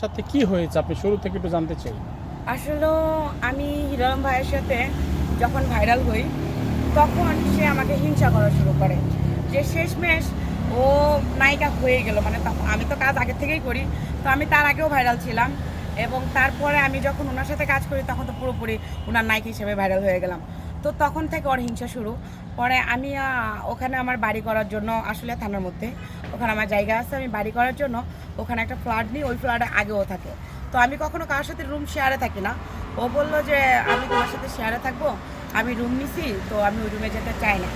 সাথে কি হয়েছে? আপনি শুরু থেকে একটু জানতে চাই। আসলে আমি হিরম ভাইয়ের সাথে যখন ভাইরাল হই, তখন সে আমাকে হিংসা করা শুরু করে। যে শেষমেশ ও নায়িকা হয়ে গেল মানে তা- আমি তো কাজ আগে থেকেই করি, তো আমি তার আগেও ভাইরাল ছিলাম এবং তারপরে আমি যখন ওনার সাথে কাজ করি, তখন তো পুরোপুরি ওনার নায়িকা হিসেবে ভাইরাল হয়ে গেলাম। তো তখন থেকে ওর হিংসা শুরু। পরে আমি ওখানে আমার বাড়ি করার জন্য আসলে থানার মধ্যে, ওখানে আমার জায়গা আছে, আমি বাড়ি করার জন্য ওখানে একটা ফ্ল্যাট নিই, ওই ফ্ল্যাটে আগেও থাকে। তো আমি কখনো কারোর সাথে রুম শেয়ারে থাকি না। ও বলল যে, আমি তোমার সাথে শেয়ারে থাকব, আমি রুম নিছি, তো আমি ওই রুমে যেতে চাই না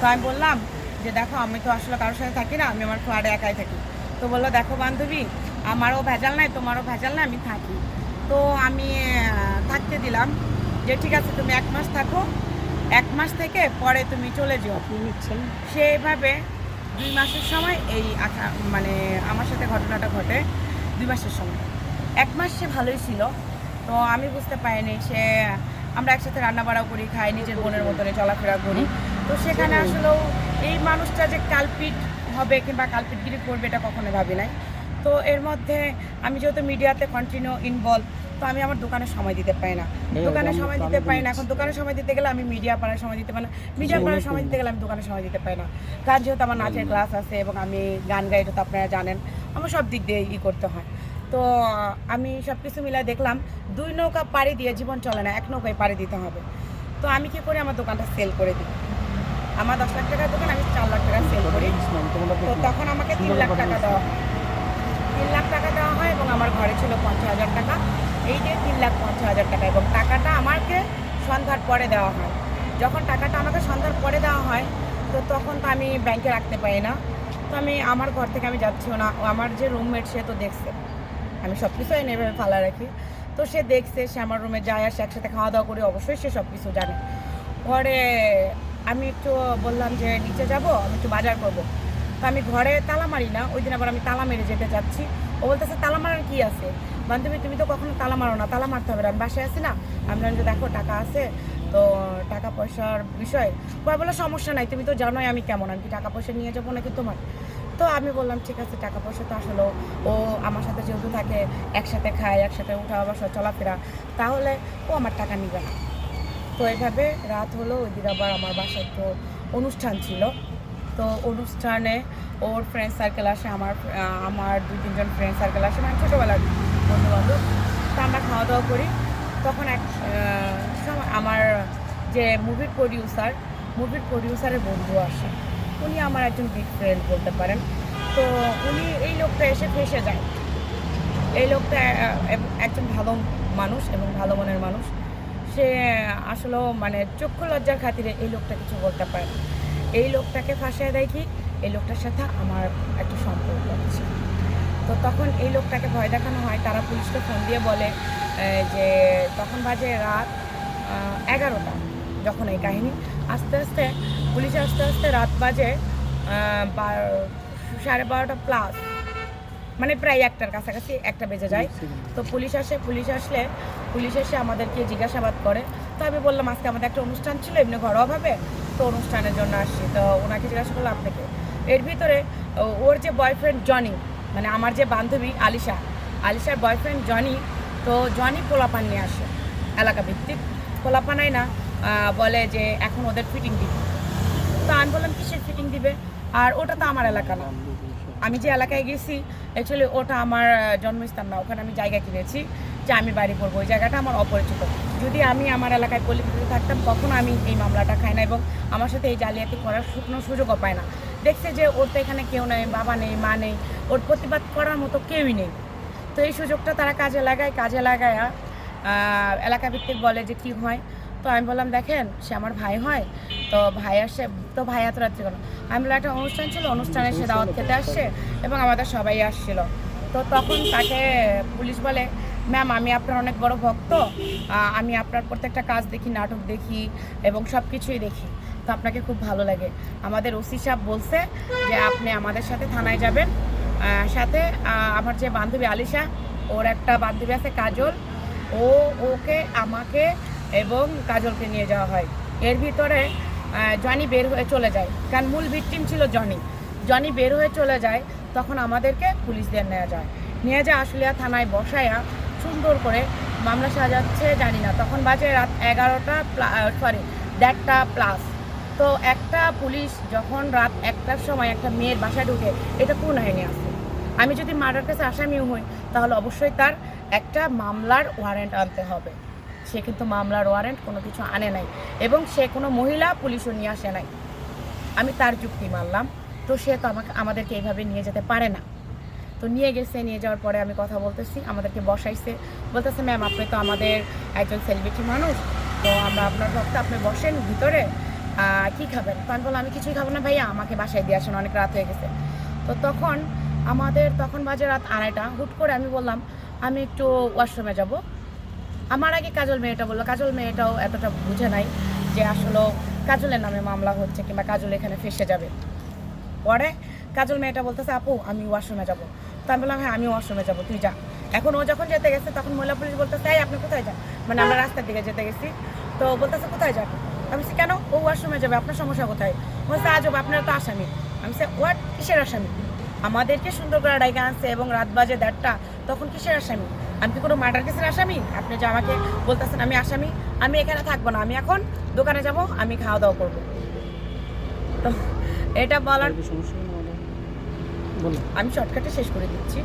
তো আমি বললাম যে, দেখো, আমি তো আসলে কারোর সাথে থাকি না, আমি আমার ফ্ল্যাটে একাই থাকি। তো বলল, দেখো বান্ধবী, আমারও ভেজাল নাই, তোমারও ভেজাল নাই, আমি থাকি। তো আমি থাকতে দিলাম। যে ঠিক আছে তুমি এক মাস থাকো এক মাস থেকে পরে তুমি চলে যেও। সেভাবে দুই মাসের সময় এই আকা- মানে আমার সাথে ঘটনাটা ঘটে দুই মাসের সময়। এক মাস সে ভালোই ছিল তো আমি বুঝতে পারিনি সে আমরা একসাথে রান্না বাড়াও করি খাই নিজের বোনের মতনে চলাফেরা করি। তো সেখানে আসলেও এই মানুষটা যে কালপিট হবে কিংবা কালপিটগিরি করবে এটা কখনো ভাবি নাই। তো এর মধ্যে আমি যেহেতু মিডিয়াতে কন্টিনিউ ইনভলভ তো আমি আমার দোকানে সময় দিতে পারি না। দোকানে সময় দিতে পারি না। এখন দোকানে সময় দিতে গেলে আমি মিডিয়া পাড়ায় সময় দিতে পারি না। মিডিয়া পাড়ায় সময় দিতে গেলে আমি দোকানে সময় দিতে পারি না। কারণ যেহেতু আমার নাচের ক্লাস আছে এবং আমি গান গাই এটা তো আপনারা জানেন আমার সব দিক দিয়ে ই করতে হয়। তো আমি সব কিছু মিলাই দেখলাম দুই নৌকা পাড়ি দিয়ে জীবন চলে না এক নৌকায় পাড়ি দিতে হবে। তো আমি কি করি আমার দোকানটা সেল করে দিই? আমার দশ লাখ টাকার দোকান আমি চার লাখ টাকা সেল করি। তো তখন আমাকে তিন লাখ টাকা দেওয়া হয়। তিন লাখ টাকা দেওয়া হয় এবং আমার ঘরে ছিল পঞ্চাশ হাজার টাকা। এই যে তিন লাখ পঞ্চাশ হাজার টাকা এবং টাকাটা আমাকে সন্ধ্যার পরে দেওয়া হয়। যখন টাকাটা আমাকে সন্ধ্যার পরে দেওয়া হয়, তো তখন তো আমি ব্যাংকে রাখতে পারি না। তো আমি আমার ঘর থেকে আমি যাচ্ছিও না। আমার যে রুমমেট সে তো দেখছে। আমি সব কিছু এনে এভাবে ফালা রাখি। তো সে দেখছে, সে আমার রুমে যায় আসে একসাথে খাওয়া দাওয়া করি অবশ্যই সে সব কিছু জানে। পরে আমি একটু বললাম যে, নিচে যাব? আমি একটু বাজার করব। তো আমি ঘরে তালা মারি না, ওই দিন আবার আমি তালা মেরে যেতে যাচ্ছি। ও বলতেছে, তালা মারার কি আছে? বান্ধবী, তুমি তো কখনো তালা মারো না, তালা মারতে হবে না, আমি বাসায় আছি না? আমি যে দেখো, টাকা আছে, তো টাকা পয়সার বিষয়। পরে বলে সমস্যা নাই, তুমি তো জানোই আমি কেমন, আমি কি টাকা পয়সা নিয়ে যাব নাকি তোমার? তো আমি বললাম, ঠিক আছে, টাকা পয়সা তো আসলে ও আমার সাথে যেহেতু থাকে, একসাথে খায়, একসাথে উঠা বসা, চলাফেরা, তাহলে ও আমার টাকা নিবে না। তো এভাবে রাত হলো, ওই দিন আবার আমার বাসায় তো অনুষ্ঠান ছিল। তো অনুষ্ঠানে ওর ফ্রেন্ড সার্কেল আসে, আমার আমার দুই তিনজন ফ্রেন্ড সার্কেল আসে মানে ছোটোবেলার বন্ধু বান্ধব তো আমরা খাওয়া দাওয়া করি। তখন এক আমার যে মুভির প্রডিউসার মুভির প্রডিউসারের বন্ধু আসে। উনি আমার একজন বিগ ফ্রেন্ড বলতে পারেন। তো উনি এই লোকটা এসে ফেসে যায়। এই লোকটা একজন ভালো মানুষ এবং ভালো মনের মানুষ। সে আসলেও মানে চক্ষু লজ্জার খাতিরে এই লোকটা কিছু বলতে পারে এই লোকটাকে ফাঁসিয়ে দেয় কি এই লোকটার সাথে আমার একটা সম্পর্ক আছে। তো তখন এই লোকটাকে ভয় দেখানো হয়, তারা পুলিশকে ফোন দিয়ে বলে যে তখন বাজে রাত এগারোটা যখন এই কাহিনী। আস্তে আস্তে, পুলিশ আস্তে আস্তে রাত বাজে সাড়ে বারোটা প্লাস মানে প্রায় একটার কাছাকাছি একটা বেজে যায়। তো পুলিশ আসে পুলিশ আসলে পুলিশ এসে আমাদেরকে জিজ্ঞাসাবাদ করে। তো আমি বললাম আজকে আমাদের একটা অনুষ্ঠান ছিল এমনি ঘরোয়াভাবে তো অনুষ্ঠানের জন্য আসছি। তো ওনাকে জিজ্ঞাসা করলাম আপনাকে? এর ভিতরে ওর যে বয়ফ্রেন্ড জনি মানে আমার যে বান্ধবী আলিশা আলিশার বয়ফ্রেন্ড জনি তো জনি পোলাপান নিয়ে আসে এলাকা ভিত্তিক পোলাপানাই না বলে যে এখন ওদের ফিটিং দিবে। তো আমি বললাম কিসের ফিটিং দিবে? আর ওটা তো আমার এলাকা না। আমি যে এলাকায় গেছি অ্যাকচুয়ালি ওটা আমার জন্মস্থান না, ওখানে আমি জায়গা কিনেছি যে আমি বাড়ি পড়ব ওই জায়গাটা আমার অপরিচিত। যদি আমি আমার এলাকায় পল্লীতে থাকতাম, কখনো আমি এই মামলাটা খাই না এবং আমার সাথে এই জালিয়াতি করার শুকনো সুযোগও পায় না। দেখছে যে ওর তো এখানে কেউ নেই, বাবা নেই, মা নেই, ওর প্রতিবাদ করার মতো কেউই নেই। তো এই সুযোগটা তারা কাজে লাগায় কাজে লাগায় এলাকা ভিত্তিক বলে যে কি হয়। তো আমি বললাম, দেখেন, সে আমার ভাই হয়, তো ভাই আসে তো ভাই এত রাত্রি কেন আমি বললাম, একটা অনুষ্ঠান ছিল, অনুষ্ঠানে সে দাওয়াত খেতে আসছে এবং আমাদের সবাই আসছিল। তো তখন তাকে পুলিশ বলে, ম্যাম, আমি আপনার অনেক বড় ভক্ত আমি আপনার প্রত্যেকটা কাজ দেখি, নাটক দেখি এবং সব কিছুই দেখি। তো আপনাকে খুব ভালো লাগে। আমাদের ওসি সাহেব বলছে যে, আপনি আমাদের সাথে থানায় যাবেন। সাথে আমার যে বান্ধবী আলিশা, ওর একটা বান্ধবী আছে, কাজল। ও, ওকে, আমাকে এবং কাজলকে নিয়ে যাওয়া হয়। এর ভিতরে জনি বের হয়ে চলে যায়। কারণ মূল ভিকটিম ছিল জনি। জনি বের হয়ে চলে যায়, তখন আমাদেরকে পুলিশ দিয়ে নেওয়া যায়। নিয়ে যা আশুলিয়া থানায় বসায়া, সুন্দর করে মামলা সাজাচ্ছে, জানি না। তখন বাজে রাত এগারোটা সরি দেড়টা প্লাস তো একটা পুলিশ যখন রাত একটার সময় একটা মেয়ের বাসায় ঢুকে, এটা কোন আইনে আছে? আমি যদি মার্ডার কেসে আসামিও হই, তাহলে অবশ্যই তার একটা মামলার ওয়ারেন্ট আনতে হবে। সে কিন্তু মামলার ওয়ারেন্ট কোনো কিছু আনে নাই এবং সে কোনো মহিলা পুলিশও নিয়ে আসে নাই। আমি তার যুক্তি মানলাম। তো সে তো আমাকে, আমাদেরকে এইভাবে নিয়ে যেতে পারে না। তো নিয়ে গেছে, নিয়ে যাওয়ার পরে আমি কথা বলতেছি, আমাদেরকে বসাইছে। বলতেছে, ম্যাম, আপনি তো আমাদের একজন সেলিব্রিটি মানুষ, তো আমরা আপনার ভক্ত, আপনি বসেন ভিতরে কি খাবেন? তো আমি বললাম, আমি কিছুই খাব না ভাইয়া, আমাকে বাসায় দিয়ে আসেন, অনেক রাত হয়ে গেছে। তো তখন আমাদের, তখন বাজে রাত আড়াইটা, হুট করে আমি বললাম, আমি একটু ওয়াশরুমে যাব। আমার আগে কাজল মেয়েটা বলল, কাজল মেয়েটাও এতটা বুঝে নাই যে আসলে কাজলের নামে মামলা হচ্ছে কিংবা কাজল এখানে ফেসে যাবে। পরে কাজল মেয়েটা বলতেছে, আপু, আমি ওয়াশরুমে যাব। তো আমি বললাম হ্যাঁ আমি ওয়াশরুমে যাব, তুই যা। এখন ও যখন যেতে গেছে, তখন মহিলা পুলিশ বলতেছে, এই, আপনি কোথায় যান? মানে আমরা রাস্তার দিকে যেতে গেছি। তো বলতেছে, কোথায় যান আমি বলছি, কেন? ও ওয়াশরুমে যাবে, আপনার সমস্যা কোথায়? বলছে আজব আপনার তো আসামি। আমি বলছি, হোয়াট? কিসের আসামি? আমাদেরকে সুন্দর করে ডাইকে আনছে এবং রাত বাজে দেড়টা, তখন কিসের আসামি? আমি কি কোনো মার্ডার কেসের আসামি? আপনি যে আমাকে বলতেছেন আমি আসামি আমি এখানে থাকব না। আমি এখন দোকানে যাব আমি খাওয়া দাওয়া করব। তো এটা বলার আমি শর্টকাটে শেষ করে দিচ্ছি।